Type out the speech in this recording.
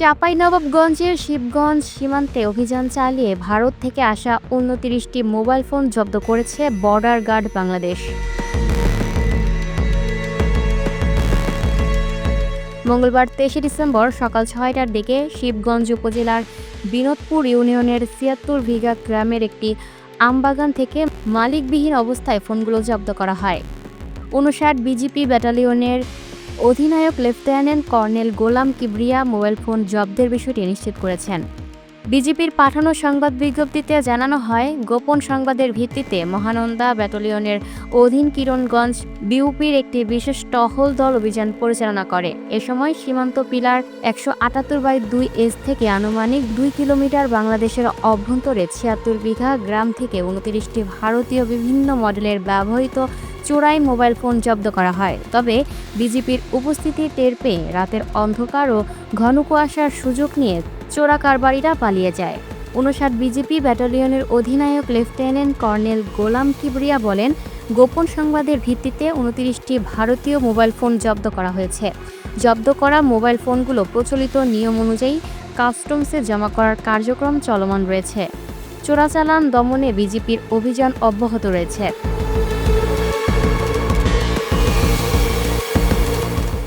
চাঁপাইনবাবগঞ্জের শিবগঞ্জ সীমান্তে অভিযান চালিয়ে ভারত থেকে আসা উনত্রিশটি মোবাইল ফোন জব্দ করেছে বর্ডার গার্ড বাংলাদেশ। মঙ্গলবার তেইশে ডিসেম্বর সকাল ছয়টার দিকে শিবগঞ্জ উপজেলার বিনোদপুর ইউনিয়নের ছিয়াত্তর বিঘা গ্রামের একটি আমবাগান থেকে মালিকবিহীন অবস্থায় ফোনগুলো জব্দ করা হয়। উনষাট বিজিপি ব্যাটালিয়নের অধিনায়ক lieutenant colonel Golam Kibria mobile phone জব্দের বিষয়টি নিশ্চিত করেছেন। বিজেপির পাঠানো সংবাদ বিজ্ঞপ্তিতে জানানো হয়, গোপন সংবাদের ভিত্তিতে মহানন্দা ব্যাটালিয়নের অধীন কিরণগঞ্জ বিউপির একটি বিশেষ টহল দল অভিযান পরিচালনা করে। এ সময় সীমান্ত পিলার একশো আটাত্তর বাই দুই এস থেকে আনুমানিক দুই কিলোমিটার বাংলাদেশের অভ্যন্তরে ছিয়াত্তর বিঘা গ্রাম থেকে উনত্রিশটি ভারতীয় বিভিন্ন মডেলের ব্যবহৃত চোরাই মোবাইল ফোন জব্দ করা হয়। তবে বিজেপির উপস্থিতি টের পেয়ে রাতের অন্ধকার ও ঘন কুয়াশার সুযোগ নিয়ে চোরা কারবারিরা পালিয়ে যায়। উনষাট বিজেপি ব্যাটালিয়নের অধিনায়ক লেফটেন্যান্ট কর্নেল গোলাম কিবরিয়া বলেন, গোপন সংবাদের ভিত্তিতে উনত্রিশটি ভারতীয় মোবাইল ফোন জব্দ করা হয়েছে। জব্দ করা মোবাইল ফোনগুলো প্রচলিত নিয়ম অনুযায়ী কাস্টমসে জমা করার কার্যক্রম চলমান রয়েছে। চোরাচালান দমনে বিজেপির অভিযান অব্যাহত রয়েছে।